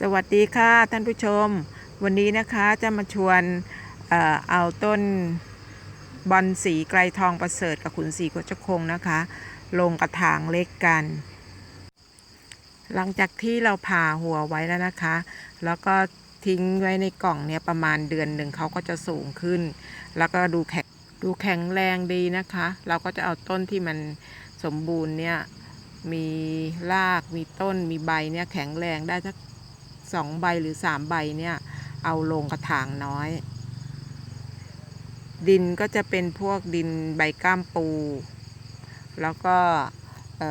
สวัสดีค่ะท่านผู้ชม วันนี้นะคะจะมาชวนเออเอาต้นบอลสีไกลทองประเสริฐกับขุนศรีโคชคงนะคะ ลงกระถางเล็กกัน หลังจากที่เราผ่าหัวไว้แล้วนะคะ แล้วก็ทิ้งไว้ในกล่องเนี่ยประมาณเดือนหนึ่งเขาก็จะสูงขึ้น แล้วก็ดูแข็งดูแข็งแรงดีนะคะ เราก็จะเอาต้นที่มันสมบูรณ์เนี่ยมีรากมีต้นมีใบเนี่ยแข็งแรงได้สัก สองใบหรือสามใบเนี่ย เอาลงกระถางน้อย ดินก็จะเป็นพวกดินใบก้ามปู แล้วก็เ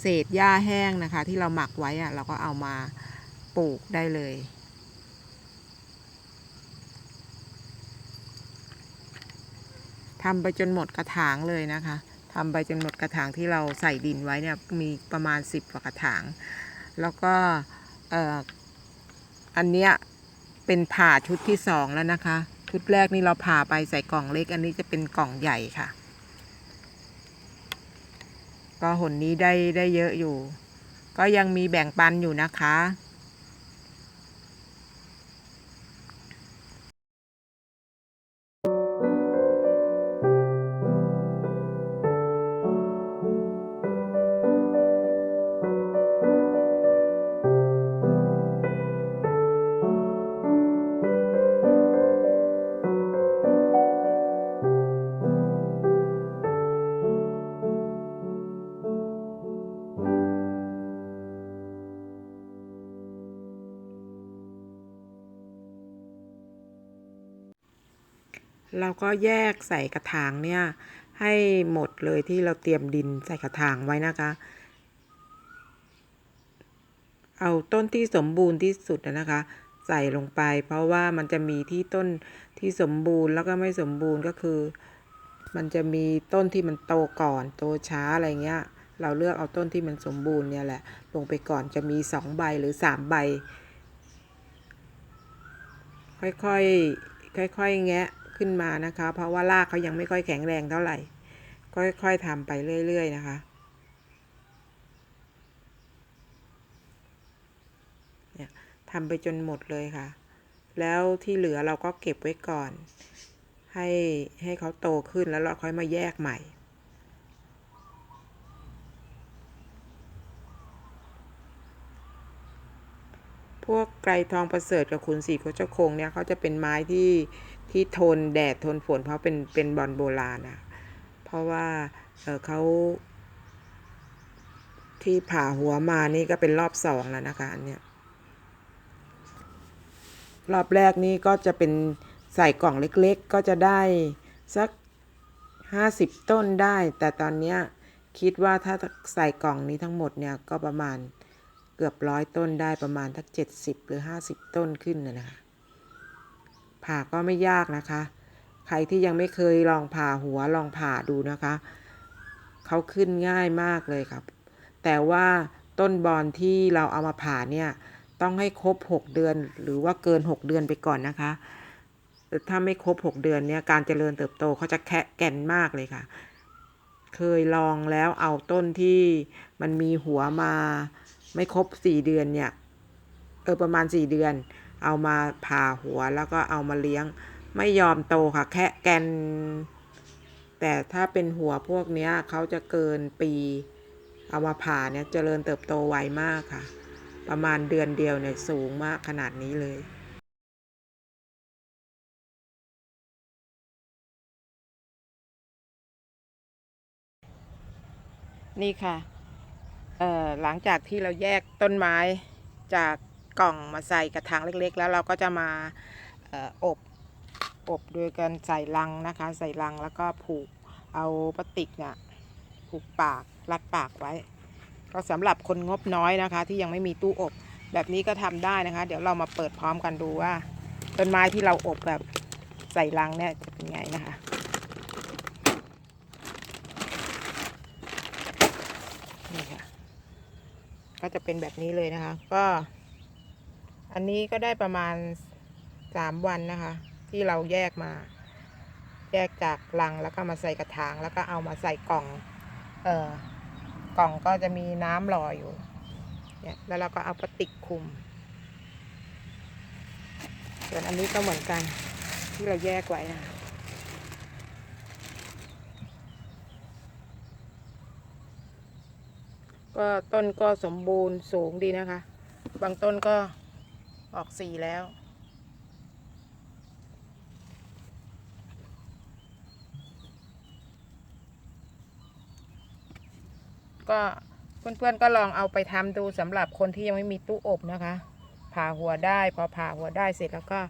เศษหญ้าแห้งนะคะ ที่เราหมักไว้อะเราก็เอามาปลูกได้เลยทำไปจนหมดกระถางเลยนะคะทำไปจนหมดกระถางที่เราใส่ดินไว้เนี่ยมีประมาณ 10กว่ากระถาง แล้วก็ อันเนี้ยเป็นผ่าชุดที่สองแล้วนะคะ ชุดแรกนี่เราผ่าไปใส่กล่องเล็ก อันนี้จะเป็นกล่องใหญ่ค่ะ ก็หนนี้ได้ได้เยอะอยู่ ก็ยังมีแบ่งปันอยู่นะคะ เราก็แยกใส่กระถางเนี่ยให้หมดเลยที่เราเตรียมดินใส่กระถางไว้นะคะ เอาต้นที่สมบูรณ์ที่สุดนะคะ ใส่ลงไป เพราะว่ามันจะมีที่ต้นที่สมบูรณ์แล้วก็ไม่สมบูรณ์ก็คือ มันจะมีต้นที่มันโตก่อนโตช้าอะไรเงี้ย เราเลือกเอาต้นที่มันสมบูรณ์เนี่ยแหละลงไปก่อนจะมีสองใบหรือสามใบ ค่อยๆค่อยๆแงะ ขึ้นมานะคะ เพราะว่ารากเขายังไม่ค่อยแข็งแรงเท่าไหร่ ค่อยๆทำไปเรื่อย ๆ นะคะเนี่ยทำไปจนหมดเลยค่ะ แล้วที่เหลือเราก็เก็บไว้ก่อน ให้ให้เขาโตขึ้นแล้วเราค่อยมาแยกใหม่ วกไกรทองประเสริฐกับขุนศรีโคชคงเนี่ยเขาจะเป็นไม้ที่ที่ทนแดดทนฝนเพราะเป็นเป็นบอลโบราณนะเพราะว่าเเขาที่ผ่าหัวมานี่ก็เป็นรอบสองแล้วนะคะอันเนี้ยรอบแรกนี่ก็จะเป็นใส่กล่องเล็กๆ ก็จะได้สักห้าสิบต้นได้ แต่ตอนเนี้ยคิดว่าถ้าใส่กล่องนี้ทั้งหมดเนี่ยก็ประมาณ เกือบร้อยต้นได้ประมาณทักเจ็ดสิบหรือห้าสิบต้นขึ้นนะนะคะผ่าก็ไม่ยากนะคะ ใครที่ยังไม่เคยลองผ่าหัวลองผ่าดูนะคะเขาขึ้นง่ายมากเลยครับ แต่ว่าต้นบอนที่เราเอามาผ่าเนี่ยต้องให้ครบ 6 เดือนหรือว่าเกิน 6 เดือนไปก่อนนะคะ ถ้าไม่ครบ 6 เดือนเนี่ยการเจริญเติบโตเขาจะแคะแก่นมากเลยค่ะ เคยลองแล้วเอาต้นที่มันมีหัวมา ไม่ครบสี่เดือนเนี่ย เออประมาณสี่เดือน เอามาผ่าหัวแล้วก็เอามาเลี้ยง ไม่ยอมโตค่ะ แค่แกน แต่ถ้าเป็นหัวพวกเนี้ยเขาจะเกินปี เอามาผ่าเนี่ยเจริญเติบโตไวมากค่ะ ประมาณเดือนเดียวเนี่ยสูงมากขนาดนี้เลยนี่ค่ะ หลังจากที่เราแยกต้นไม้จากกล่องมาใส่กระถางเล็กๆ แล้วเราก็จะมาเอ่ออบอบโดยการใส่ลังนะคะ ใส่ลังแล้วก็ผูกเอาพลาสติกเนี่ยผูกปากรัดปากไว้ ก็สำหรับคนงบน้อยนะคะ ที่ยังไม่มีตู้อบแบบนี้ก็ทำได้นะคะ เดี๋ยวเรามาเปิดพร้อมกันดูว่าต้นไม้ที่เราอบแบบใส่ลังเนี่ยจะเป็นไงนะคะ ก็จะเป็นแบบนี้เลยนะคะ ก็ อันนี้ก็ได้ประมาณสามวันนะคะ ที่เราแยกมา แยกจากลังแล้วก็มาใส่กระถางแล้วก็เอามาใส่กล่อง เอ่อกล่องก็จะมีน้ำรออยู่เนี่ยแล้วเราก็เอาพลาสติกคุม ส่วนอันนี้ก็เหมือนกันที่เราแยกไว้นะ ก็ต้นก็สมบูรณ์สูงดีนะคะ บางต้นก็ออกสีแล้ว ก็เพื่อนๆก็ลองเอาไปทำดูสำหรับคนที่ยังไม่มีตู้อบนะคะ ผ่าหัวได้ พอผ่าหัวได้เสร็จแล้วก็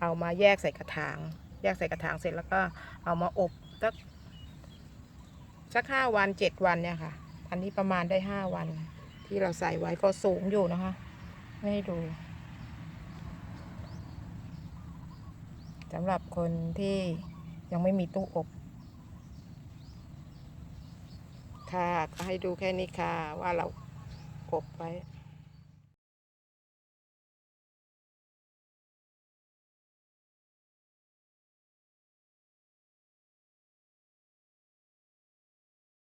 เอามาแยกใส่กระถาง แยกใส่กระถางเสร็จแล้วก็เอามาอบสักสักห้าวันเจ็ดวันเนี่ยค่ะ อันนี้ประมาณได้ห้าวัน ที่เราใส่ไว้ก็สูงอยู่นะคะ ไม่ให้ดูสำหรับคนที่ยังไม่มีตู้อบ ค่ะก็ให้ดูแค่นี้ค่ะว่าเราอบไว้